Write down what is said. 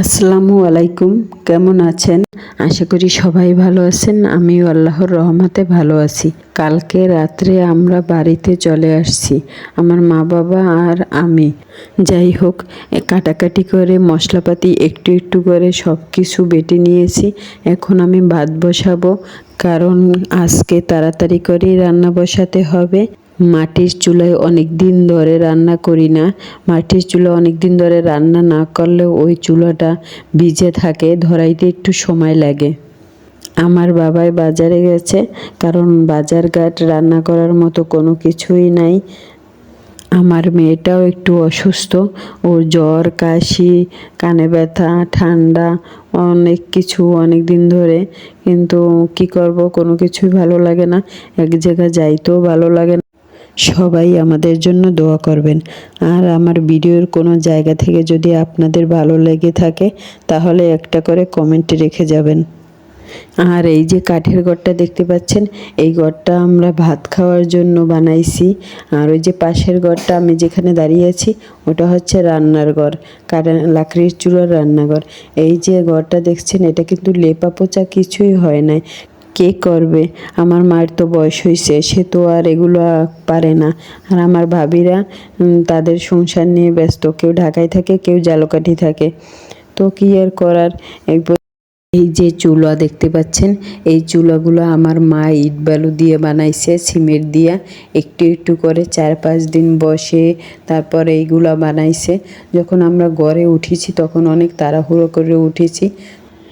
আসসালামু আলাইকুম, কেমন আছেন? আশা করি সবাই ভালো আছেন, আমিও আল্লাহর রহমতে ভালো আছি। কালকে রাত্রে আমরা বাড়িতে চলে আসছি, আমার মা বাবা আর আমি। যাই হোক কাটাকাটি করে মশলাপাতি একটু একটু করে সব কিছু বেটে নিয়েছি, এখন আমি ভাত বসাবো, কারণ আজকে তাড়াতাড়ি করেই রান্না বসাতে হবে। মাটির চুলায় অনেক দিন ধরে রান্না করি না। মাটির চুলা অনেক দিন ধরে রান্না না করলেও ওই চুলাটা ভিজে থাকে, ধরাইতে একটু সময় লাগে। আমার বাবাই বাজারে গেছে, কারণ বাজারঘাট রান্না করার মতো কোনো কিছুই নাই। আমার মেয়েটাও একটু অসুস্থ, ওর জ্বর, কাশি, কানে ব্যথা, ঠান্ডা, অনেক কিছু অনেক দিন ধরে। কিন্তু কি করব, কোনো কিছুই ভালো লাগে না। এক জায়গায় যাইতেও ভালো লাগে না। সবাই আমাদের জন্য দোয়া করবেন। আর আমার ভিডিওর কোনো জায়গা থেকে যদি আপনাদের ভালো লেগে থাকে, তাহলে একটা করে কমেন্ট রেখে যাবেন। আর এই যে কাঠের ঘরটা দেখতে পাচ্ছেন, এই ঘরটা আমরা ভাত খাওয়ার জন্য বানাইছি। আর ওই যে পাশের ঘরটা আমি যেখানে দাঁড়িয়ে আছি, ওটা হচ্ছে রান্নার ঘর লাকড়ির চুলার রান্নাঘর। এই যে ঘরটা দেখছেন, এটা কিন্তু লেপা পোচা কিছুই হয় নাই। কে করবে? আমার মায়ের তো বয়স হয়েছে সে তো আর এগুলো পারে না। আর আমার ভাবিরা তাদের সংসার নিয়ে ব্যস্ত। কেউ ঢাকায় থাকে, কেউ জালকাঠি থাকে। তো কি আর করার? এই এই যে চুলা দেখতে পাচ্ছেন, এই চুলাগুলো আমার মা ইট বালু দিয়ে বানাইছে, সিমেন্ট দিয়া। একটু একটু করে চার পাঁচ দিন বসে তারপরে এইগুলা বানাইছে। যখন আমরা ঘরে উঠেছি, তখন অনেক তাড়াহুড়ো করে উঠেছি।